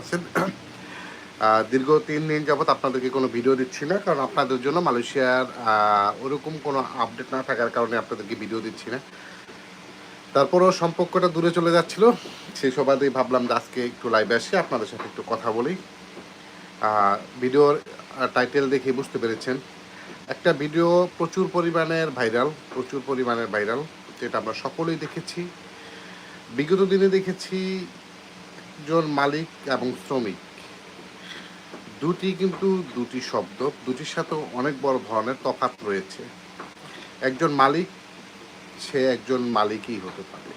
আছেন। দীর্ঘ তিন দিন যাবত আপনাদেরকে কোনো ভিডিও দিচ্ছি না, কারণ আপনাদের জন্য মালয়েশিয়ার ওরকম কোনো আপডেট না থাকার কারণে আপনাদেরকে ভিডিও দিচ্ছি না। তারপরও সম্পর্কটা দূরে চলে যাচ্ছিল সেই সবাদেই ভাবলাম যে আজকে একটু লাইভে আসি, আপনাদের সাথে একটু কথা বলি। ভিডিওর টাইটেল দেখে বুঝতে পেরেছেন। একটা ভিডিও প্রচুর পরিমাণের ভাইরাল প্রচুর পরিমাণের ভাইরাল যেটা আমরা সকলেই দেখেছি। বিগত দিনে দেখেছি একজন মালিক এবং শ্রমিক। দুটি কিন্তু দুটি শব্দ, দুটির সাথে অনেক বড় ধরনের তফাৎ রয়েছে। একজন মালিক, সে একজন মালিকই হতে পারে।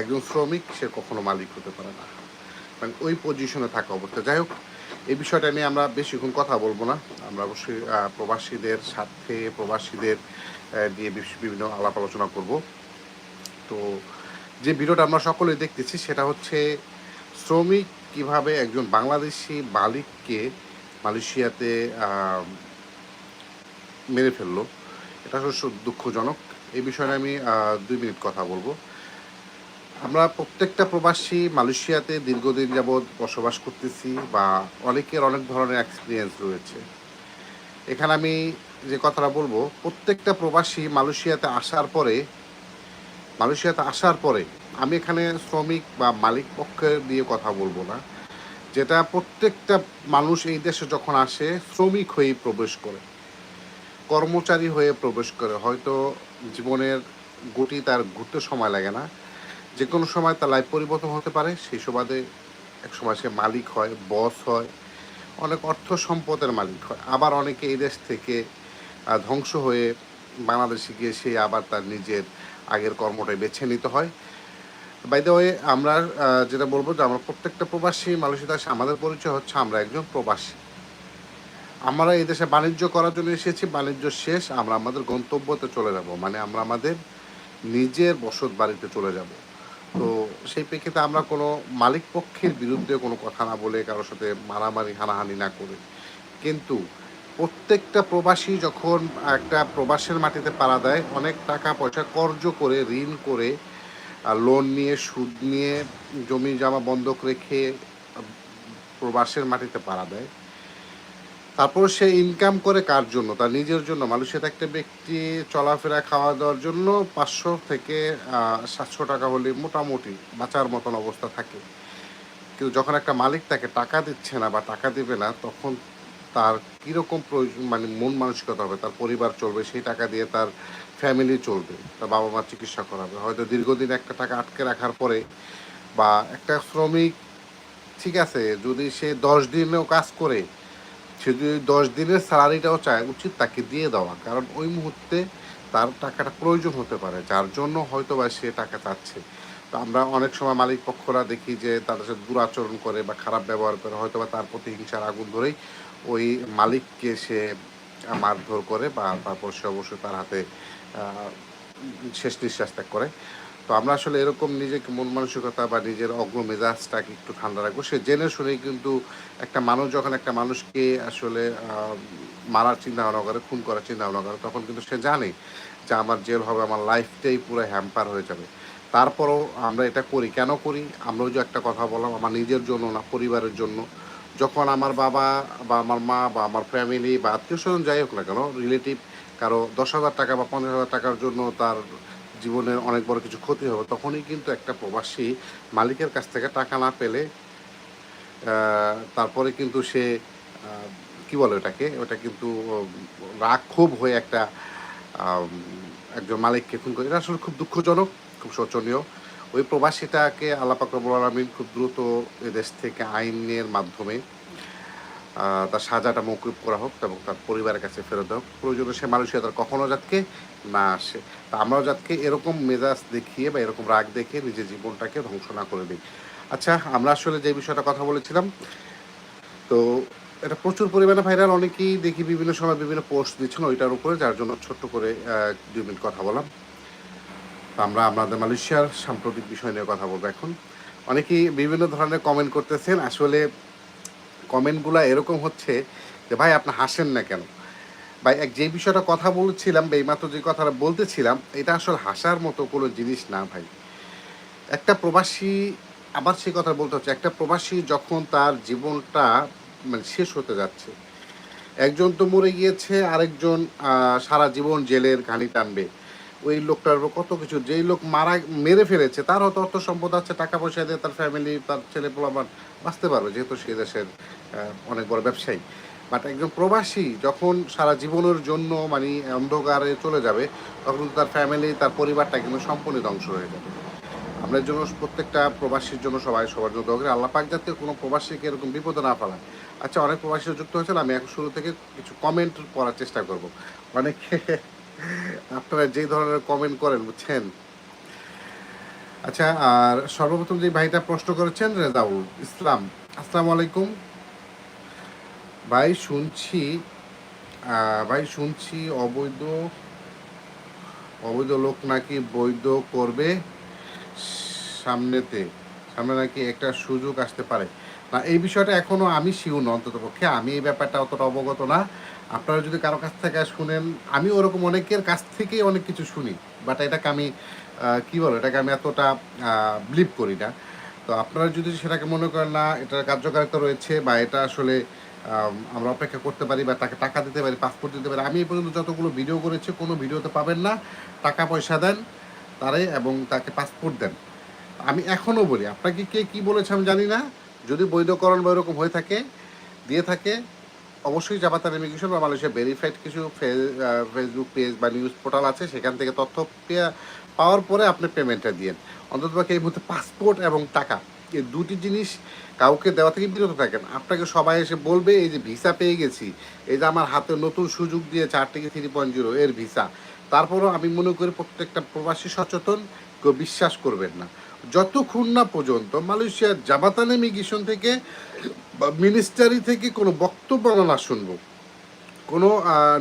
একজন শ্রমিক, সে কখনো মালিক হতে পারে না। কারণ ওই পজিশনে থাকা অবস্থা। যাই হোক, এই বিষয়টা নিয়ে আমরা বেশিক্ষণ কথা বলব না। আমরা অবশ্যই প্রবাসীদের স্বার্থে প্রবাসীদের দিয়ে বিভিন্ন আলাপ আলোচনা করব। তো যে ভিডিওটা আমরা সকলেই দেখতেছি, সেটা হচ্ছে শ্রমিক কীভাবে একজন বাংলাদেশি মালিককে মালয়েশিয়াতে মেরে ফেলল, এটা অবশ্য দুঃখজনক। এই বিষয়ে আমি দুই মিনিট কথা বলব। আমরা প্রত্যেকটা প্রবাসী মালয়েশিয়াতে দীর্ঘদিন যাবৎ বসবাস করতেছি বা অনেকের অনেক ধরনের এক্সপিরিয়েন্স রয়েছে। এখানে আমি যে কথাটা বলব, প্রত্যেকটা প্রবাসী মালয়েশিয়াতে আসার পরে মালয়েশিয়াতে আসার পরে আমি এখানে শ্রমিক বা মালিক পক্ষের দিয়ে কথা বলব না। যেটা প্রত্যেকটা মানুষ এই দেশে যখন আসে, শ্রমিক হয়েই প্রবেশ করে। কর্মচারী হয়ে প্রবেশ করে। হয়তো জীবনের গতি তার ঘুরতে সময় লাগে না। যে কোনো সময় তার লাইফ পরিবর্তন হতে পারে। সেই সুবাদে এক সময় সে মালিক হয় বস হয়, অনেক অর্থ সম্পদের মালিক হয়। আবার অনেকে এই দেশ থেকে ধ্বংস হয়ে বাংলাদেশে গিয়ে সে আবার তার নিজের আগের কর্মটাই বেছে নিতে হয়। বাই দ্য ওয়ে আমরা যেটা বলব যে আমরা প্রত্যেকটা প্রবাসী মানুষের দেশে আমাদের পরিচয় হচ্ছে আমরা একজন প্রবাসী। আমরা এই দেশে বাণিজ্য করার জন্য এসেছি, বাণিজ্য শেষ, আমরা আমাদের গন্তব্যতে চলে যাব মানে আমরা আমাদের নিজের বসত বাড়িতে চলে যাব। তো সেই প্রেক্ষিতে আমরা কোনো মালিক পক্ষের বিরুদ্ধে কোনো কথা না বলে কারোর সাথে মারামারি, হানাহানি না করে। কিন্তু প্রত্যেকটা প্রবাসী যখন একটা প্রবাসের মাটিতে পাড়া দেয়, অনেক টাকা পয়সা কর্জ করে, ঋণ করে লোন নিয়ে, সুদ নিয়ে, জমি জমা বন্ধক রেখে প্রবাসের মাটিতে পাড়া দেয়। তারপর সে ইনকাম করে কার জন্য? তার নিজের জন্য। মানুষের একটা ব্যক্তি, চলাফেরা খাওয়া দাওয়ার জন্য পাঁচশো থেকে সাতশো টাকা হলে মোটামুটি বাঁচার মতন অবস্থা থাকে। কিন্তু যখন একটা মালিক তাকে টাকা দিচ্ছে না বা টাকা দিবে না, তখন তার কীরকম প্রয়োজন মানে মন মানসিকতা হবে, তার পরিবার চলবে, সেই টাকা দিয়ে তার ফ্যামিলি চলবে, তার বাবা মার চিকিৎসা করাবে। হয়তো দীর্ঘদিন একটা টাকা আটকে রাখার পরে বা একটা শ্রমিক, ঠিক আছে, যদি সে দশ দিনেও কাজ করে, সে যদি দশ দিনের স্যালারিটাও চায়, উচিত তাকে দিয়ে দেওয়া। কারণ ওই মুহূর্তে তার টাকাটা প্রয়োজন হতে পারে, যার জন্য হয়তো বা সে টাকা চাচ্ছে। তো আমরা অনেক সময় মালিক পক্ষরা দেখি যে তাদের সাথে দুরাচরণ করে বা খারাপ ব্যবহার করে হয়তো বা তার প্রতি হিংসার আগুন ধরেই ওই মালিককে সে মারধর করে বা তারপর সে অবশ্যই তার হাতে শেষ নিঃশ্বাস ত্যাগ করে। তো আমরা আসলে এরকম নিজেকে মন মানসিকতা বা নিজের অগ্র মেজাজটাকে একটু ঠান্ডা রাখব। সে জেনে শুনেই কিন্তু একটা মানুষ যখন একটা মানুষকে আসলে মারার চিন্তা ভাবনা করে, খুন করার চিন্তা ভাবনা করে, তখন কিন্তু সে জানে যে আমার জেল হবে, আমার লাইফটাই পুরো হ্যাম্পার হয়ে যাবে। তারপরও আমরা এটা করি। কেন করি? আমরাও যে একটা কথা বললাম, আমার নিজের জন্য না, পরিবারের জন্য। যখন আমার বাবা বা আমার মা বা আমার ফ্যামিলি বা আত্মীয় স্বজন যাই হোক না কেন রিলেটিভ কারও দশ হাজার টাকা বা পঞ্চাশ হাজার টাকার জন্য তার জীবনের অনেক বড় কিছু ক্ষতি হবে, তখনই কিন্তু একটা প্রবাসী মালিকের কাছ থেকে টাকা না পেলে তারপরে কিন্তু সে কি বলে ওটাকে, ওটা কিন্তু রাগ ক্ষোভ হয়ে একটা একজন মালিককে খুন করে। এটা আসলে খুব দুঃখজনক, খুব শোচনীয়। ওই প্রবাসীটাকে আল্লাহ পাকরবুল আলমিন খুব দ্রুত এদেশ থেকে আইনের মাধ্যমে তার সাজাটা মৌকুব করা হোক এবং তার পরিবারের কাছে ফেরত দেওয়া হোক। প্রয়োজনে সে মালয়েশিয়া তার কখনো যাতকে না আসে। তা আমরাও যাতকে এরকম মেজাজ দেখিয়ে বা এরকম রাগ দেখিয়ে নিজের জীবনটাকে ধ্বংস না করে দিই। আচ্ছা আমরা আসলে যে বিষয়টা কথা বলেছিলাম, তো এটা প্রচুর পরিমাণে ভাইরাল। অনেকেই দেখি বিভিন্ন সময় বিভিন্ন পোস্ট দিচ্ছেন ওইটার উপরে, যার জন্য ছোট্ট করে দুই মিনিট কথা বললাম। আমরা আমাদের মালয়েশিয়ার সাম্প্রতিক বিষয় নিয়ে কথা বলব এখন। অনেকেই বিভিন্ন ধরনের কমেন্ট করতেছেন, আসলে কমেন্টগুলো এরকম হচ্ছে যে, ভাই, আপনি হাসেন না কেন? ভাই, এক যে বিষয়টা কথা বলছিলাম এইমাত্র যে কথাটা বলতেছিলাম, এটা আসলে হাসার মতো কোনো জিনিস না, ভাই। একটা প্রবাসী, আবার সেই কথা বলতে হচ্ছে, একটা প্রবাসী যখন তার জীবনটা মানে শেষ হতে যাচ্ছে, একজন তো মরে গিয়েছে, আরেকজন সারা জীবন জেলের ঘানি টানবে। ওই লোকটার উপর কত কিছু, যেই লোক মারা, মেরে ফেলেছে, তার হয়তো অর্থ সম্পদ আছে, টাকা পয়সা দিয়ে তার ফ্যামিলি তার ছেলে পোলাপান বাঁচতে পারবে, যেহেতু সে দেশের অনেক বড় ব্যবসায়ী। বাট একজন প্রবাসী যখন সারা জীবনের জন্য মানে অন্ধকারে চলে যাবে, তখন তার ফ্যামিলি তার পরিবারটা কিন্তু সম্পূর্ণ ধ্বংস হয়ে যাবে। আমরা জন্য প্রত্যেকটা প্রবাসীর জন্য সবাই সবার জন্য দোয়া করি। আল্লাহ পাক যাতে কোনো প্রবাসীকে এরকম বিপদে না ফেলায়। আচ্ছা অনেক প্রবাসী যুক্ত হয়েছিল আমি এখন শুরু থেকে কিছু কমেন্ট করার চেষ্টা করব। অনেকে আপনারা যেই ধরনের কমেন্ট করেন, বুঝছেন? আচ্ছা আর সর্বপ্রথম যে ভাইটা প্রশ্ন করেছেন, রেজাউল ইসলাম। আসসালামু আলাইকুম। ভাই, শুনছি ভাই, শুনছি অবৈধ অবৈধ লোক নাকি বৈধ করবে সামনেতে। সামনে নাকি একটা সুযোগ আসতে পারে। না এই বিষয়টা এখনও আমি শিউন অন্তত পক্ষে। আমি এই ব্যাপারটা অতটা অবগত না। আপনারা যদি কারও কাছ থেকে শুনেন, আমি ওরকম অনেকের কাছ থেকেই অনেক কিছু শুনি বাট এটাকে আমি কি বলো, এটাকে আমি এতটা বিলিভ করি না। তো আপনারা যদি সেটাকে মনে করেন, না এটার কার্যকারিতা রয়েছে বা এটা আসলে আমরা অপেক্ষা করতে পারি বা তাকে টাকা দিতে পারি পাসপোর্ট দিতে পারি, আমি এই পর্যন্ত যতগুলো ভিডিও করেছি, কোনো ভিডিওতে পাবেন না। টাকা পয়সা দেন তারে এবং তাকে পাসপোর্ট দেন। আমি এখনও বলি, আপনাকে কে কি বলেছে আমি জানি না। যদি বৈধকরণ বা এরকম হয়ে থাকে, দিয়ে থাকে, অবশ্যই জাপাতার ইমিগ্রেশন বা মালয়েশিয়া ভেরিফাইড কিছু ফেসবুক পেজ বা নিউজ পোর্টাল আছে, সেখান থেকে তথ্য পাওয়ার পরে আপনি পেমেন্টটা দিয়েন। অন্ততপক্ষে এই মুহূর্তে পাসপোর্ট এবং টাকা, এই দুটি জিনিস কাউকে দেওয়া থেকে বিরত থাকেন। আপনাকে সবাই এসে বলবে, এই যে ভিসা পেয়ে গেছি, এই যে আমার হাতে নতুন সুযোগ দিয়ে চার থেকে থ্রি পয়েন্ট জিরো এর ভিসা তারপরও আমি মনে করি প্রত্যেকটা প্রবাসী সচেতন, কেউ বিশ্বাস করবেন না। যতক্ষণ না পর্যন্ত মালয়েশিয়ার জাবাতান ইমিগ্রেশন থেকে বা মিনিস্টারি থেকে কোনো বক্তব্য আমরা না শুনব, কোনো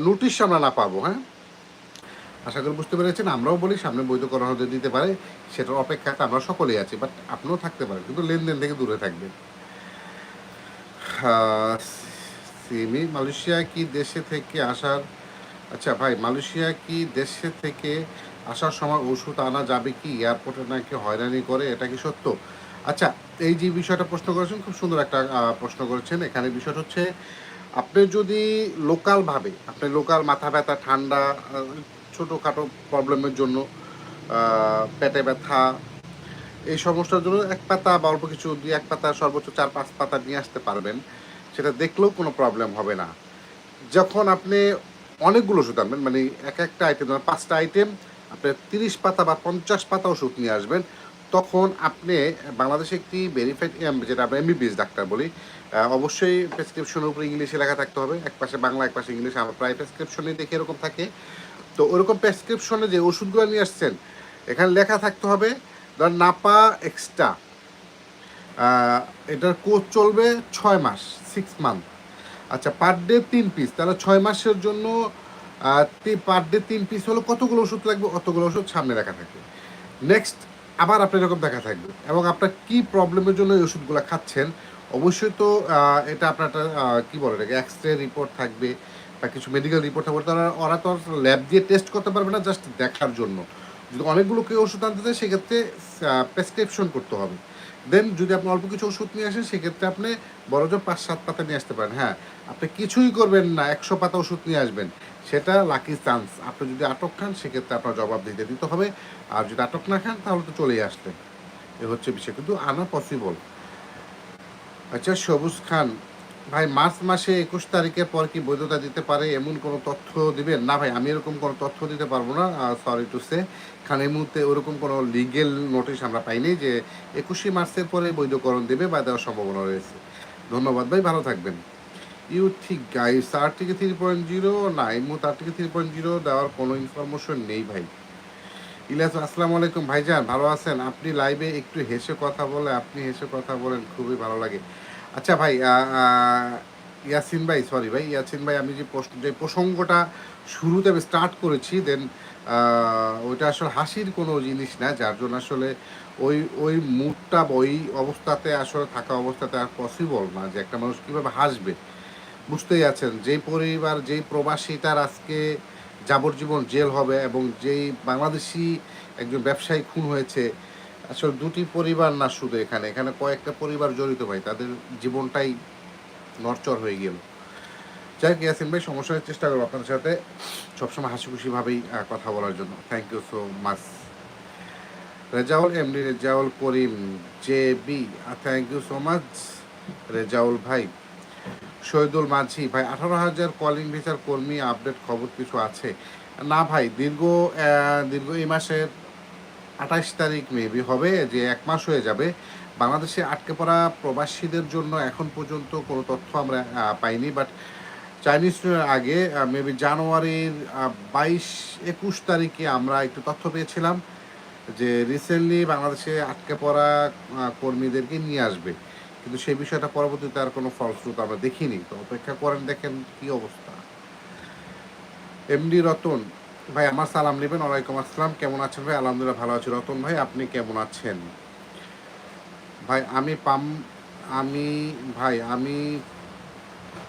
নোটিশ আমরা না পাবো হ্যাঁ? আশা করি বুঝতে পেরেছেন, আমরাও বলি সামনে বৈধকরণ হতে দিতে পারে, সেটার অপেক্ষাতে আমরা সকলেই আছি বাট আপনিও থাকতে পারেন, কিন্তু লেনদেন থেকে দূরে থাকবেন। সিমি, মালয়েশিয়া কি দেশে থেকে আসার আচ্ছা ভাই, মালয়েশিয়া কি দেশে থেকে আসার সময় ওষুধ আনা যাবে কি? এয়ারপোর্টে নাকি হয়রানি করে? এটা কি সত্য? আচ্ছা এই যে বিষয়টা প্রশ্ন করেছেন, খুব সুন্দর একটা প্রশ্ন করেছেন। এখানে বিষয়টা হচ্ছে, আপনি যদি লোকালভাবে আপনি লোকাল মাথা ব্যথা, ঠান্ডা ছোটোখাটো প্রবলেমের জন্য পেটে ব্যথা, এই সমস্যার জন্য এক পাতা বা অল্প কিছু, দুই, এক পাতা, সর্বোচ্চ চার, পাঁচ পাতা নিয়ে আসতে পারবেন। সেটা দেখলেও কোনো প্রবলেম হবে না। যখন আপনি অনেকগুলো ওষুধ আনবেন মানে এক একটা আইটেম পাঁচটা আইটেম আপনি তিরিশ পাতা বা পঞ্চাশ পাতা ওষুধ নিয়ে আসবেন, তখন আপনি বাংলাদেশে একটি ভেরিফাইড যেটা আমরা এমবিবিএস ডাক্তার বলি অবশ্যই প্রেসক্রিপশনের উপরে ইংলিশে লেখা থাকতে হবে, এক পাশে বাংলা, এক পাশে ইংলিশ, আমার প্রায় প্রেসক্রিপশনে দেখে এরকম থাকে। তো ওরকম প্রেসক্রিপশনে যে ওষুধগুলো নিয়ে আসছেন, এখানে লেখা থাকতে হবে ধর নাপা এক্সট্রা এটার কোর্স চলবে ছয় মাস সিক্স মান্থ আচ্ছা পার ডে তিন পিস তাহলে ছয় মাসের জন্য পার ডে তিন পিস হলো কতগুলো ওষুধ লাগবে, অতগুলো ওষুধ সামনে রাখা থাকবে। নেক্সট আবার আপনার এরকম দেখা থাকবে। এবং আপনার কি প্রবলেমের জন্য এই ওষুধগুলো খাচ্ছেন, অবশ্যই তো এটা আপনার কি বলে এটাকে এক্স রে রিপোর্ট থাকবে বা কিছু মেডিকেল রিপোর্ট থাকবে। তারা, ওরা তো ল্যাব দিয়ে টেস্ট করতে পারবে না জাস্ট দেখার জন্য। যদি অনেকগুলো কেউ ওষুধ আনতে চায়, সেক্ষেত্রে প্রেসক্রিপশন করতে হবে। দেন যদি আপনি অল্প কিছু ওষুধ নিয়ে আসেন, সেক্ষেত্রে আপনি বড় পাঁচ সাত পাতা নিয়ে আসতে পারেন। হ্যাঁ আপনি কিছুই করবেন না, একশো পাতা ওষুধ নিয়ে আসবেন। সেটা লাকি চান্স আপনি যদি আটক খান, সেক্ষেত্রে আপনার জবাব দিতে দিতে হবে। আর যদি আটক না খান, তাহলে তো চলেই আসবেন এ হচ্ছে বিষয়। কিন্তু আনা পসিবল আচ্ছা সবুজ খান, ভাই, মার্চ মাসে একুশ তারিখের পর কি বৈধতা দিতে পারে? এমন কোনো তথ্য দিবেন? না, ভাই, আমি এরকম কোনো তথ্য দিতে পারব না। সরি টু সে কারণ এই মুহূর্তে ওরকম কোনো লিগেল নোটিশ আমরা পাইনি যে একুশে মার্চের পরে বৈধকরণ দেবে বা দেওয়ার সম্ভাবনা রয়েছে। ধন্যবাদ, ভাই। ভালো থাকবেন। ইউ ঠিক গাইস আর থেকে থ্রি পয়েন্ট জিরো না এই মুহূর্তে আর থেকে থ্রি পয়েন্ট জিরো দেওয়ার কোনো ইনফরমেশন নেই ভাই। ইলিয়াস, আসসালামু আলাইকুম ভাইজান, ভালো আছেন? আপনি লাইভে একটু হেসে কথা বলে, আপনি হেসে কথা বলেন, খুবই ভালো লাগে। আচ্ছা ভাই ইয়াসিন ভাই সরি ভাই, ইয়াসিন ভাই, আমি যে যে প্রসঙ্গটা শুরুতে আমি স্টার্ট করেছি দেন ওইটা আসলে হাসির কোনো জিনিস না, যার জন্য আসলে ওই ওই মুডটা ওই অবস্থাতে আসলে থাকা অবস্থাতে আর পসিবল না যে একটা মানুষ কীভাবে হাসবে। বুঝতেই আছেন, যেই পরিবার, যেই প্রবাসী তার আজকে যাবজ্জীবন জেল হবে এবং যেই বাংলাদেশি একজন ব্যবসায়ী খুন হয়েছে, আসলে দুটি পরিবার না শুধু এখানে এখানে কয়েকটা পরিবার জড়িত ভাই, তাদের জীবনটাই নরচর হয়ে গেল। যাই হোক, ইয়াসিন ভাই সমস্যার চেষ্টা করব আপনার সাথে সবসময় হাসি খুশিভাবেই কথা বলার জন্য। Thank you so much Rezaul MD Rezaul Karim, J B thank you so much Rezaul ভাই শহীদুল মাঝি, ভাই, আঠারো হাজার কলিং ভিসার কর্মী আপডেট খবর কিছু আছে? না, ভাই, দীর্ঘ দীর্ঘ এই মাসের আঠাশ তারিখ মেবি হবে, যে এক মাস হয়ে যাবে। বাংলাদেশে আটকে পড়া প্রবাসীদের জন্য এখন পর্যন্ত কোনো তথ্য আমরা পাইনি বাট চাইনিজ আগে মেবি জানুয়ারির বাইশ, একুশ তারিখে আমরা একটু তথ্য পেয়েছিলাম যে রিসেন্টলি বাংলাদেশে আটকে পড়া কর্মীদেরকে নিয়ে আসবে। কিন্তু সেই বিষয়টা পরবর্তীতে আর কোনো ফলশ্রুত আমরা দেখিনি। তো অপেক্ষা করেন, দেখেন কি অবস্থা। এমডি রতন, ভাই আমার সালাম নেবেন। ওয়ালাইকুম আসসালাম। কেমন আছেন ভাই? আলহামদুলিল্লাহ ভালো আছি। রতন ভাই, আপনি কেমন আছেন? ভাই, আমি পাম, আমি, ভাই, আমি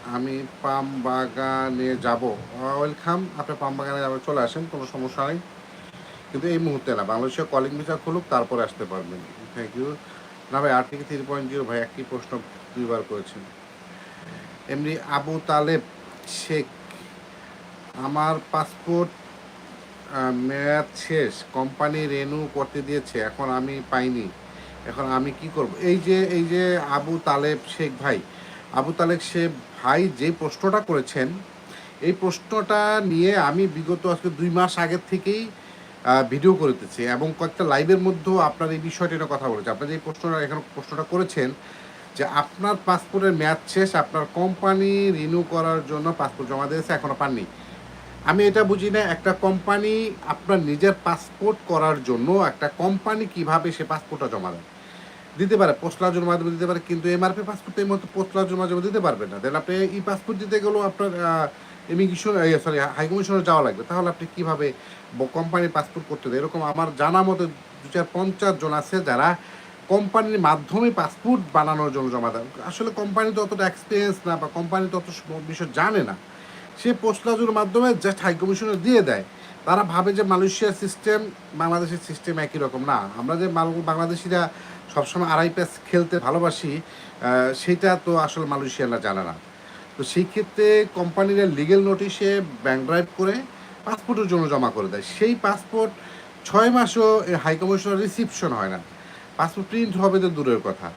আমি পাম বাগানে যাব। ওয়েলকাম। আপনি পাম বাগানে যাবেন, চলে আসেন, কোনো সমস্যা নেই। কিন্তু এই মুহূর্তে না বাংলাদেশে কলিং ভিসা খুলুক, তারপরে আসতে পারবেন। থ্যাংক ইউ না ভাই আর থেকে থ্রি পয়েন্ট জিরো ভাই, একই প্রশ্ন দুইবার করেছেন। এমনি আবু তালেব, শেখ, আমার পাসপোর্ট মেয়াদ শেষ, কোম্পানি রেনু করতে দিয়েছে, এখন আমি পাইনি। এখন আমি কি করব? এই যে এই যে আবু তালেব, শেখ ভাই, আবু তালেব, শেখ ভাই যে প্রশ্নটা করেছেন, এই প্রশ্নটা নিয়ে আমি বিগত আজকে দুই মাস আগের থেকেই ভিডিও করতেছি এবং কয়েকটা লাইভের মধ্যেও আপনার এই বিষয়টা নিয়ে কথা বলেছে। আপনার যে প্রশ্নটা এখানে প্রশ্নটা করেছেন যে আপনার পাসপোর্টের মেয়াদ শেষ, আপনার কোম্পানি রিনিউ করার জন্য পাসপোর্ট জমা দিয়েছে এখনও পাননি। আমি এটা বুঝি না, একটা কোম্পানি আপনার নিজের পাসপোর্ট করার জন্য একটা কোম্পানি কীভাবে সে পাসপোর্টটা জমা দেয়? দিতে পারে পোস্ট লাজের মাধ্যমে দিতে পারে, কিন্তু এমআরপি পাসপোর্ট এই মতো পোস্ট লাজের মাধ্যমে দিতে পারবেন না। দেন আপনি ই পাসপোর্ট দিতে গেলেও আপনার ইমিগ্রেশন সরি হাইকমিশনে যাওয়া লাগবে। তাহলে আপনি কীভাবে কোম্পানির পাসপোর্ট করতে দেয় এরকম আমার জানা মতো দু চার পঞ্চাশ জন আছে যারা কোম্পানির মাধ্যমে পাসপোর্ট বানানোর জন্য জমা দেয়। আসলে কোম্পানি তো অতটা এক্সপিরিয়েন্স না বা কোম্পানি তো অত বিষয় জানে না। সে পোস্টলাজুর মাধ্যমে জাস্ট হাই কমিশনে দিয়ে দেয়। তারা ভাবে যে মালয়েশিয়ার সিস্টেম বাংলাদেশের সিস্টেম একই রকম। না, আমরা যে বাংলাদেশিরা সবসময় আড়াই প্যাস খেলতে ভালোবাসি সেটা তো আসলে মালয়েশিয়ানরা জানে না। তো সেই ক্ষেত্রে কোম্পানিরা লিগেল নোটিশে ব্যাংক ড্রাইভ করে পাসপোর্টের জন্য জমা করে দেয়। সেই পাসপোর্ট ছয় মাসও হাই রিসিপশন হয় না। পাসপোর্ট প্রিন্ট হবে তো দূরের কথা।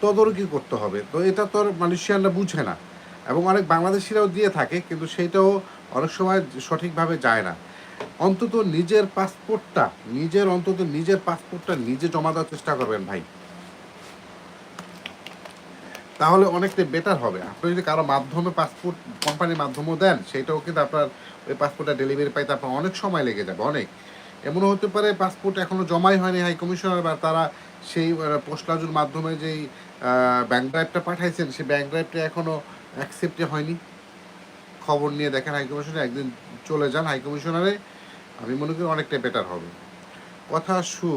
তদারকি করতে হবে। তো এটা তো মালয়েশিয়ানরা বুঝে না। এবং অনেক বাংলাদেশিরাও দিয়ে থাকে, কিন্তু সেইটাও অনেক সময় সঠিকভাবে যায় না। অন্তত নিজের পাসপোর্টটা নিজের, অন্তত নিজের পাসপোর্টটা নিজে জমা দেওয়ার চেষ্টা করবেন ভাই। তাহলে অনেকটা বেটার হবে। আপনি যদি কারও মাধ্যমে পাসপোর্ট কোম্পানির মাধ্যমেও দেন, সেটাও কিন্তু আপনার ওই পাসপোর্টটা ডেলিভারি পাইতে আপনার অনেক সময় লেগে যাবে, অনেক। এমনও হতে পারে পাসপোর্ট এখনও জমাই হয়নি হাই কমিশনার বা তারা সেই পোস্টলাজুর মাধ্যমে যেই ব্যাংক ড্রাইভটা পাঠাইছেন, সেই ব্যাংক ড্রাইভটা এখনও অ্যাকসেপ্টে হয়নি। খবর নিয়ে দেখেন হাই কমিশনে একদিন চলে যান হাই কমিশনারে আমি মনে করি অনেকটাই বেটার হবে। কথা সু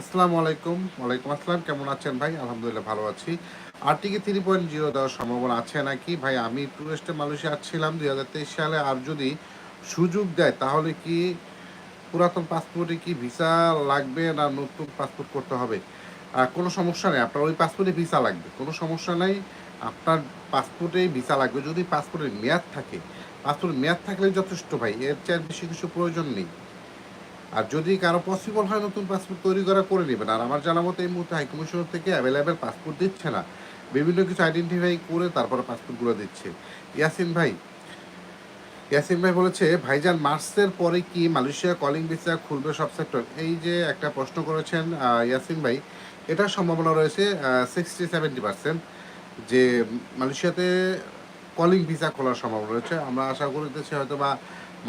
আসসালামু আলাইকুম। ওয়ালাইকুম আসসালাম। কেমন আছেন ভাই? আলহামদুলিল্লাহ ভালো আছি। আরটিকে থ্রি পয়েন্ট জিরো দেওয়ার সম্ভাবনা আছে নাকি? ভাই, আমি টুরিস্টে মালয়েশিয়া আসছিলাম দুই হাজার তেইশ সালে, আর যদি সুযোগ দেয়, তাহলে কি পুরাতন পাসপোর্টে কি ভিসা লাগবে না নতুন পাসপোর্ট করতে হবে? কোনো সমস্যা নেই, আপনার ওই পাসপোর্টে ভিসা লাগবে। কোনো সমস্যা নেই, আপনার পাসপোর্টেই ভিসা লাগবে। যদি পাসপোর্টের মেয়াদ থাকে পাসপোর্টের মেয়াদ থাকলে যথেষ্ট ভাই, এর চেয়ে বেশি কিছু প্রয়োজন নেই। আর যদি কারও পসিবল হয় নতুন পাসপোর্ট তৈরি করা, করে নেবেন। আর আমার জানা মতো এই মুহূর্তে হাইকমিশন থেকে অ্যাভেলেবেল পাসপোর্ট দিচ্ছে না। বিভিন্ন কিছু আইডেন্টিফাই করে তারপরে পাসপোর্টগুলো দিচ্ছে। ইয়াসিন ভাই ইয়াসিন ভাই বলেছে, ভাইজান, মার্চের পরে কি মালয়েশিয়া কলিং ভিসা খুলবে সব সেক্টর এই যে একটা প্রশ্ন করেছেন ইয়াসিন ভাই, এটার সম্ভাবনা রয়েছে সিক্সটি সেভেন্টি পার্সেন্ট যে মালয়েশিয়াতে কলিং ভিসা খোলার সম্ভাবনা রয়েছে। আমরা আশা করিতেছি হয়তো বা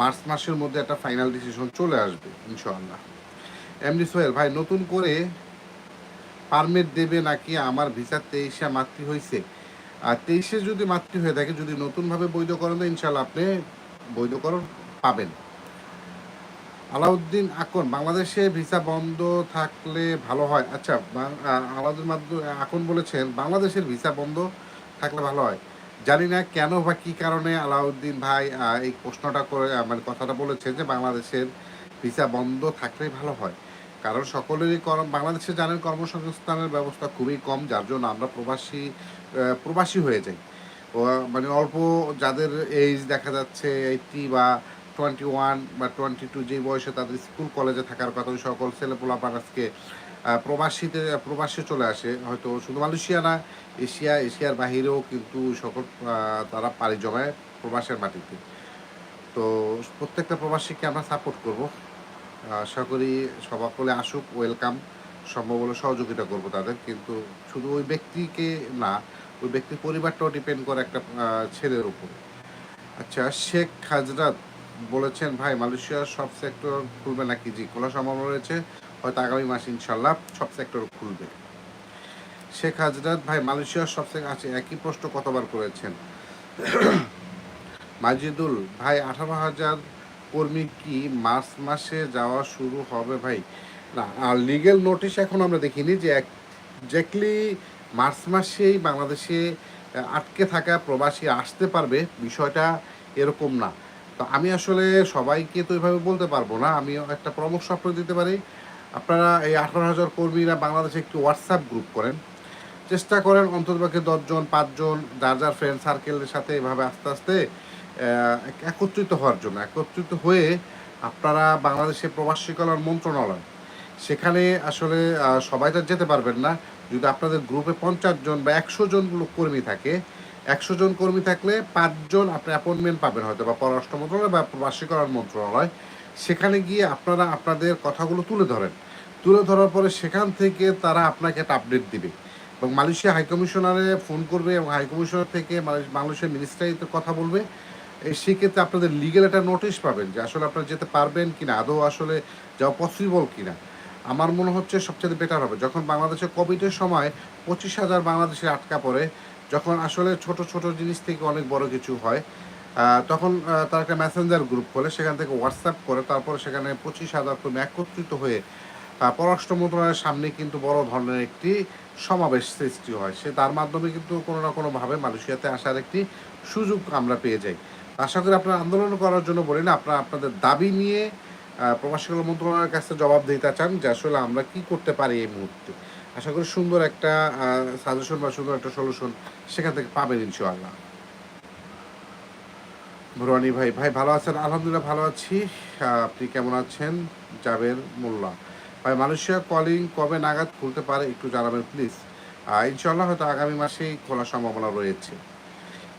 মার্চ মাসের মধ্যে একটা ফাইনাল ডিসিশন চলে আসবে, ইনশাআল্লাহ। এমনি সোহেল, ভাই, নতুন করে পারমিট দেবে নাকি আমার ভিসা তেইশে মাতৃ হয়েছে আর তেইশে যদি মাতৃ হয়ে থাকে, যদি নতুনভাবে বৈধকরণ দেয় ইনশাল্লাহ আপনি বৈধকরণ পাবেন। আলাউদ্দিন আকন, বাংলাদেশে ভিসা বন্ধ থাকলে ভালো হয়। আচ্ছা আলাউদ্দিন মাদ্দু- আকন বলেছেন, বাংলাদেশের ভিসা বন্ধ থাকলে ভালো হয়। জানি না কেন বা কী কারণে আলাউদ্দিন ভাই এই প্রশ্নটা করে মানে কথাটা বলেছেন যে বাংলাদেশের ভিসা বন্ধ থাকলে ভালো হয়। কারণ সকলেরই বাংলাদেশে জানেন কর্মসংস্থানের ব্যবস্থা খুবই কম, যার জন্য আমরা প্রবাসী প্রবাসী হয়ে যাই। মানে অল্প যাদের এইজ দেখা যাচ্ছে এইটটি বা টোয়েন্টি ওয়ান বা টোয়েন্টি টু যে বয়সে তাদের স্কুল, কলেজে থাকার কথা, ওই সকল ছেলেপোলাপান আজকে প্রবাসীতে, প্রবাসে চলে আসে। হয়তো শুধু মালয়েশিয়া না, এশিয়া, এশিয়ার বাহিরেও কিন্তু সকল তারা পাড়ি জমায় প্রবাসের মাটিতে। তো প্রত্যেকটা প্রবাসীকে আমরা সাপোর্ট করব। আশা করি সকলে আসুক ওয়েলকাম সম্ভব হলে সহযোগিতা করব তাদের, কিন্তু শুধু ওই ব্যক্তিকে না, ওই ব্যক্তির পরিবারটাও ডিপেন্ড করে একটা ছেলের উপর। আচ্ছা শেখ হাজরাত বলেছেন, ভাই, মালয়েশিয়ার সব সেক্টর খুলবে নাকি? জি, খোলা সম্ভাবনা রয়েছে। হয়তো আগামী মাসে ইনশাল্লাহ সব সেক্টর খুলবে। শেখ হাজরাত, ভাই, মালয়েশিয়ার সব সেক্টর আছে একই প্রশ্ন কতবার করেছেন? মাজিদুল, ভাই, আঠারো হাজার কর্মী কি মার্চ মাসে যাওয়া শুরু হবে ভাই? না, আর লিগেল নোটিশ এখন আমরা দেখিনি যে একজ্যাক্টলি মার্চ মাসেই বাংলাদেশে আটকে থাকা প্রবাসী আসতে পারবে, বিষয়টা এরকম না। তো আমি আসলে সবাইকে তো এভাবে বলতে পারব না আমি একটা পরামর্শ আপনাকে দিতে পারি। আপনারা এই আঠারো হাজার কর্মীরা বাংলাদেশে একটি হোয়াটসঅ্যাপ গ্রুপ করেন। চেষ্টা করেন অন্ততপক্ষে দশজন, পাঁচজন, যার যার ফ্রেন্ড সার্কেলের সাথে এভাবে আস্তে আস্তে একত্রিত হওয়ার জন্য, একত্রিত হয়ে আপনারা বাংলাদেশে প্রবাসী কল্যাণ মন্ত্রণালয়। সেখানে আসলে সবাই তো যেতে পারবেন না। যদি আপনাদের গ্রুপে পঞ্চাশ জন বা একশো জন কর্মী থাকে, একশো জন কর্মী থাকলে পাঁচজন আপনি অ্যাপয়েন্টমেন্ট পাবেন হয়তো বা পররাষ্ট্র মন্ত্রণালয় বা প্রবাসী কল্যাণ মন্ত্রণালয়। সেখানে গিয়ে আপনারা আপনাদের কথাগুলো তুলে ধরেন। তুলে ধরার পরে সেখান থেকে তারা আপনাকে একটা আপডেট দিবে। এবং মালয়েশিয়া হাইকমিশনারে ফোন করবে এবং হাইকমিশনার থেকে মালয়েশ- বাংলাদেশের মিনিস্ট্রিতে কথা বলবে। সেক্ষেত্রে আপনাদের লিগেল একটা নোটিশ পাবেন যে আসলে আপনারা যেতে পারবেন কিনা, আদৌ আসলে যাওয়া পসিবল কিনা। আমার মনে হচ্ছে সবচেয়ে বেটার হবে। যখন বাংলাদেশে কোভিডের সময় পঁচিশ হাজার বাংলাদেশের আটকা পড়ে, যখন আসলে ছোট ছোট জিনিস থেকে অনেক বড় কিছু হয় তখন তারা একটা মেসেঞ্জার গ্রুপ খোলে, সেখান থেকে হোয়াটসঅ্যাপ করে, তারপরে সেখানে পঁচিশ হাজার কর্মী একত্রিত হয়ে পররাষ্ট্র মন্ত্রণালয়ের সামনে কিন্তু বড় ধরনের একটি সমাবেশ সৃষ্টি হয়। সে, তার মাধ্যমে কিন্তু কোনো না কোনোভাবে মালয়েশিয়াতে আসার একটি সুযোগ আমরা পেয়ে যাই। আশা করি আপনারা আন্দোলন করার জন্য বলি না আপনারা আপনাদের দাবি নিয়ে প্রবাসী কল্যাণ মন্ত্রণালয়ের কাছে জবাব দিতে চান যে আসলে আমরা কি করতে পারি এই মুহূর্তে। আশা করি সুন্দর একটা সাজেশন বা সুন্দর একটা সলিউশন সেখান থেকে পাবেন ইনশাআল্লাহ। ভুরানি ভাই ভাই ভালো আছেন? আলহামদুলিল্লাহ ভালো আছি। আপনি কেমন আছেন? জাবের মোল্লা। ভাই, মালয়েশিয়া কলিং কবে নাগাদ খুলতে পারে একটু জানাবেন প্লিজ ইনশাল্লাহ হয়তো আগামী মাসেই খোলার সম্ভাবনা রয়েছে।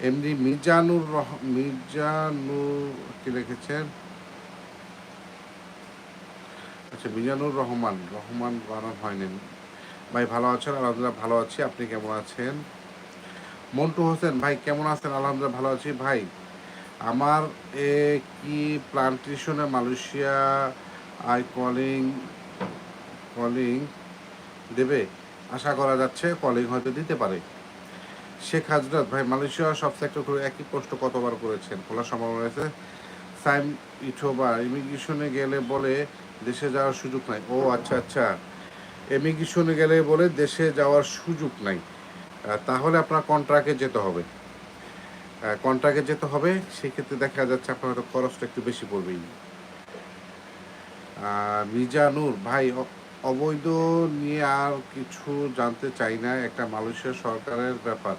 এমনি মির্জানুর রহ, মির্জানুর, কি লিখেছেন আচ্ছা মিজানুর রহমান রহমান বানান হয়নি। ভাই, ভালো আছেন? আলহামদুলিল্লাহ ভালো আছি। আপনি কেমন আছেন? মন্টু হোসেন, ভাই, কেমন আছেন? আলহামদুলিল্লাহ ভালো আছি। ভাই, আমার এ কি প্লান্টেশনে মালয়েশিয়া আই কলিং কলিং দেবে? আশা করা যাচ্ছে কলিং হয়তো দিতে পারে। শেখ হাজরত, ভাই, মালয়েশিয়া সব সেক্টর করে একই প্রশ্ন কতবার করেছেন? খোলার সম্ভাবনা রয়েছে। সাইম ইঠোবা ইমিগ্রেশনে গেলে বলে দেশে যাওয়ার সুযোগ নাই। ও আচ্ছা আচ্ছা। ইমিগ্রেশনে গেলে বলে দেশে যাওয়ার সুযোগ নাই। তাহলে আপনার কন্ট্রাক্টে যেতে হবে। কন্ট্রাক্টে যেতে হবে, সেক্ষেত্রে দেখা যাচ্ছে আপনার হয়তো খরচটা একটু বেশি পড়বেই। মিজানুর, ভাই অবৈধ নিয়ে আর কিছু জানতে চাই না। একটা মালয়েশিয়া সরকারের ব্যাপার।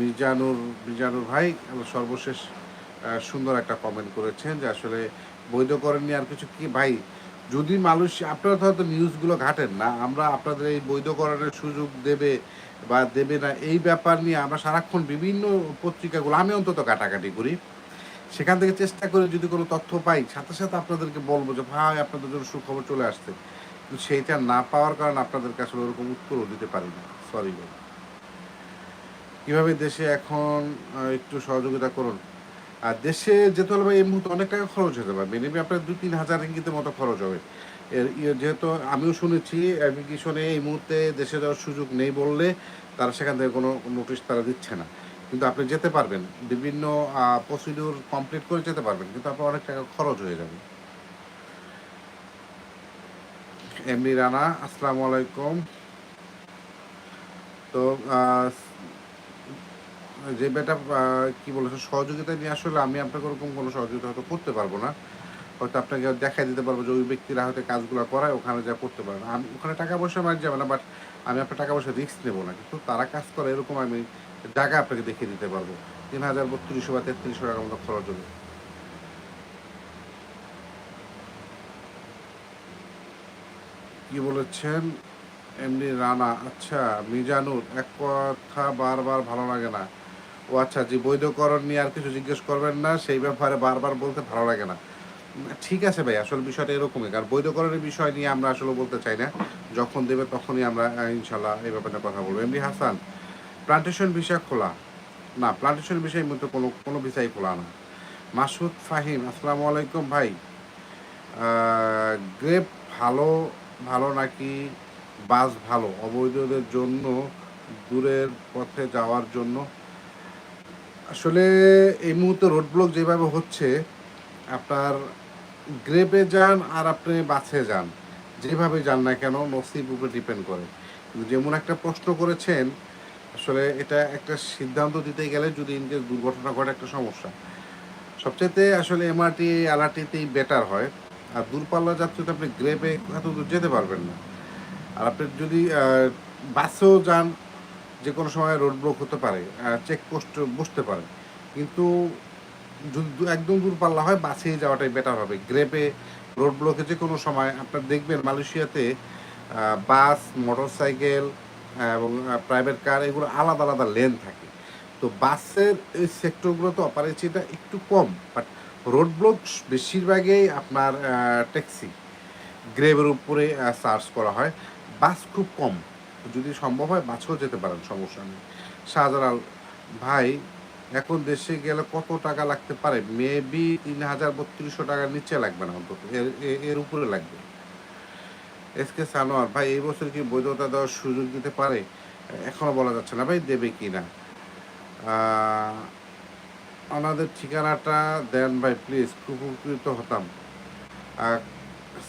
মিজানুর মিজানুর ভাই সর্বশেষ সুন্দর একটা কমেন্ট করেছেন যে আসলে বৈধকরণ নিয়ে আর কিছু কি? ভাই, যদি মানুষ, আপনারা হয়তো নিউজগুলো ঘাটেন না, আমরা আপনাদের এই বৈধকরণের সুযোগ দেবে বা দেবে না এই ব্যাপার নিয়ে আমরা সারাক্ষণ বিভিন্ন পত্রিকাগুলো, আমি অন্তত কাটাকাটি করি, সেখান থেকে চেষ্টা করে যদি কোনো তথ্য পাই, সাথে সাথে আপনাদেরকে বলব যে, ভাই, আপনাদের জন্য সুখবর চলে আসতে কিন্তু সেইটা না পাওয়ার কারণে আপনাদেরকে আসলে ওরকম উত্তরও দিতে পারি না। সরি কীভাবে দেশে এখন একটু সহযোগিতা করুন। আর দেশে যেতে হলে এই মুহূর্তে অনেক টাকা খরচ হতে পারে মিনিমাম আপনার দুই তিন হাজার রিঙ্গিতের মতো খরচ হবে। এর ইয়ে যেহেতু আমিও শুনেছি অ্যাপ্লিকেশনে এই মুহূর্তে দেশে যাওয়ার সুযোগ নেই বললে তারা সেখান থেকে কোনো নোটিশ তারা দিচ্ছে না। কিন্তু আপনি যেতে পারবেন। বিভিন্ন প্রসিডিউর কমপ্লিট করে যেতে পারবেন। কিন্তু আপনার অনেক টাকা খরচ হয়ে যাবে। এমনি রানা, আসসালামু আলাইকুম। তো যে আহ, কি বলেছে সহযোগিতা নিয়ে আসলে আমি আপনাকে ওরকম কোনো সহযোগিতা হয়তো করতে পারব না। হয়তো আপনাকে দেখাই দিতে পারব যে ওই ব্যক্তিরা হয়তো কাজগুলো করায় ওখানে যা করতে পারেন আমি ওখানে টাকা পয়সা মার যাবে না বাট আমি আপনার টাকা পয়সা রিস্ক নেব না। কিন্তু তারা কাজ করে এরকম আমি জায়গা আপনাকে দেখিয়ে দিতে পারব। তিন হাজার বত্রিশশো বা তেত্রিশশো টাকার মতো খরচ হবে। কি বলেছেন? এমনি রানা আচ্ছা মিজানুর এক কথা বারবার ভালো লাগে না। ও আচ্ছা জি, বৈধকরণ নিয়ে আর কিছু জিজ্ঞেস করবেন না, সেই ব্যাপারে বারবার বলতে ভালো লাগে না। ঠিক আছে ভাই, আসল বিষয়টা এরকমই। কারণ বৈধকরণের বিষয় নিয়ে আমরা আসলে বলতে চাই না। যখন দেবে তখনই আমরা ইনশাল্লাহ এই ব্যাপারে কথা বলব। এমনি হাসান প্লান্টেশন বিষয় খোলা? না প্লান্টেশন বিষয় মধ্যে কোনো কোনো বিষয় খোলা না। মাসুদ ফাহিম, আসসালামু আলাইকুম ভাই। গ্রেপ ভালো ভালো নাকি বাস ভালো? অবৈধদের জন্য, দূরের পথে যাওয়ার জন্য? আসলে এই মুহূর্তে রোড ব্লক যেভাবে হচ্ছে, আপনার গ্রেপে যান আর আপনি বাসে যান, যেভাবে যান না কেন নসিব উপরে ডিপেন্ড করে। কিন্তু যেমন একটা প্রশ্ন করেছেন, আসলে এটা একটা সিদ্ধান্ত দিতে গেলে যদি ইনকেস দুর্ঘটনা ঘটে একটা সমস্যা সবচেয়ে আসলে এমআরটি আলাটিতেই বেটার হয়। আর দূরপাল্লা যাত্রীতে আপনি গ্রেপে এত দূর যেতে পারবেন না। আর আপনি যদি বাসেও যান যে কোনো সময় রোড ব্লক হতে পারে চেক পোস্ট বসতে পারে। কিন্তু যদি একদম দূরপাল্লা হয় বাসেই যাওয়াটাই বেটার হবে। গ্রেপে রোড ব্লকে যে কোনো সময় আপনার দেখবেন মালয়েশিয়াতে বাস মোটর সাইকেল এবং প্রাইভেট কার এগুলো আলাদা আলাদা লেন থাকে। তো বাসের এই সেক্টরগুলোতে অপারেচিটা একটু কম বাট রোড ব্লক বেশিরভাগই আপনার ট্যাক্সি গ্রেভের উপরে সার্চ করা হয়। বাস খুব কম। যদি সম্ভব হয় বাসেও যেতে পারেন সমস্যা নেই। শাহজালাল ভাই এখন দেশে গেলে কত টাকা লাগতে পারে? মেবি তিন হাজার বত্রিশশো টাকার নিচে লাগবে না অন্তত এর উপরে লাগবে। এস কে সানোয়ার ভাই এই বছর কি বৈধতা দেওয়ার সুযোগ দিতে পারে? এখনও বলা যাচ্ছে না ভাই দেবে কি না? আহ, ওনাদের ঠিকানাটা দেন ভাই প্লিজ খুব উপকৃত হতাম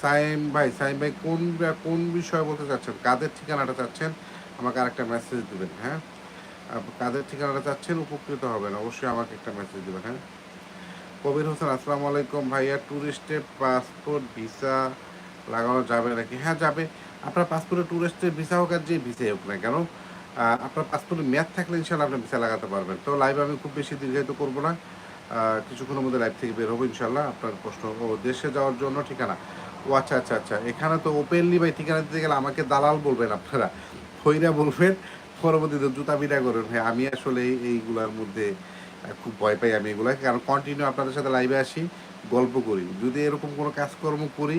সাইম ভাই সাইম ভাই, কোন কোন বিষয় বলতে চাচ্ছেন? কাদের ঠিকানাটা চাচ্ছেন? আমাকে আরেকটা মেসেজ দেবেন হ্যাঁ? কাদের ঠিকানাটা চাচ্ছেন? উপকৃত হবেন। অবশ্যই আমাকে একটা মেসেজ দেবেন হ্যাঁ? কবির হোসেন, আসসালামু আলাইকুম ভাইয়া। ট্যুরিস্টের পাসপোর্ট ভিসা লাগানো যাবে নাকি? হ্যাঁ যাবে। আপনার পাসপোর্টে ট্যুরিস্টের ভিসা হোক আর যে ভিসাই হোক না কেন আপনার পাসপোর্টে মেয়াদ থাকলে ইনশাল্লাহ আপনি ভিসা লাগাতে পারবেন। তো লাইভ আমি খুব বেশি দীর্ঘায়িত করব না। কিছুক্ষণের মধ্যে লাইভ থেকে বের হব ইনশাল্লাহ আপনার প্রশ্ন ও দেশে যাওয়ার জন্য ঠিকানা। ও আচ্ছা আচ্ছা আচ্ছা। এখানে তো ওপেনলি ভাই ঠিকানা দিতে গেলে আমাকে দালাল বলবেন আপনারা। ফইরা বলবেন, পরবর্তীতে জুতা বিদা করবেন। ভাই, আমি আসলে এইগুলার মধ্যে খুব ভয় পাই আমি এগুলাকে কারণ কন্টিনিউ আপনাদের সাথে লাইভে আসি, গল্প করি। যদি এরকম কোনো কাজকর্ম করি,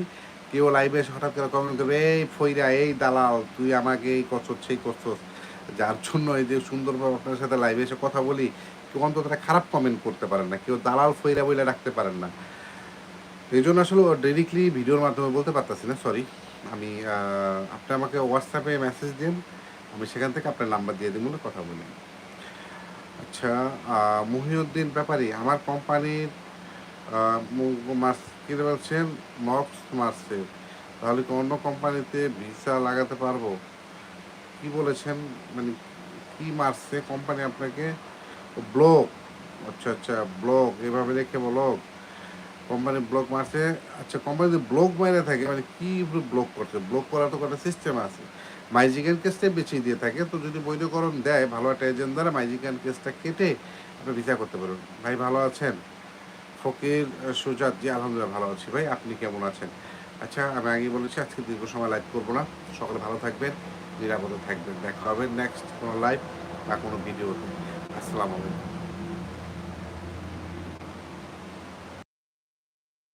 কেউ লাইভে এসে হঠাৎ করে কমেন্ট করবে, এই ফইরা, এই দালাল, তুই আমাকে এই করছস, সেই করছস। যার জন্য এই যে সুন্দরভাবে আপনার সাথে লাইভে এসে কথা বলি কেউ অন্তত একটা খারাপ কমেন্ট করতে পারেন না, কেউ দালাল ফইরা বইলে রাখতে পারেন না। এই জন্য আসলে ডিরেক্টলি ভিডিওর মাধ্যমে বলতে পারতাছি না সরি আমি আপনি আমাকে হোয়াটসঅ্যাপে মেসেজ দিন, আমি সেখান থেকে আপনার নাম্বার দিয়ে বলে কথা বলি। আচ্ছা মহিউদ্দিন ব্যাপারী, আমার কোম্পানির মার্স বলছেন? মক্স মার্সে তাহলে কি অন্য কোম্পানিতে ভিসা লাগাতে পারব? কি বলেছেন? মানে কি মারছে কোম্পানি আপনাকে? ব্লক আচ্ছা আচ্ছা ব্লক এভাবে রেখে ব্লক কোম্পানি ব্লক মারছে। আচ্ছা কোম্পানি ব্লক মারে থাকে মানে কি ব্লক করছে? ব্লক করার তো একটা সিস্টেম আছে। মাইজিকান কেসটা বেঁচে দিয়ে থাকে, তো যদি বৈধকরণ দেয়, ভালো একটা এজেন্ট দ্বারা মাইজিকান কেসটা কেটে আপনি ভিসা করতে পারবেন। ভাই, ভালো আছেন? ফকির সুজাত জি, আলহামদুলিল্লাহ ভালো আছি। ভাই, আপনি কেমন আছেন? আচ্ছা আমি আগে বলেছি, আজকে দীর্ঘ সময় লাইভ করব না। সকালে ভালো থাকবেন, নিরাপদে থাকবেন। দেখা হবে নেক্সট কোনো লাইভ বা কোনো ভিডিওতে আসসালামু আলাইকুম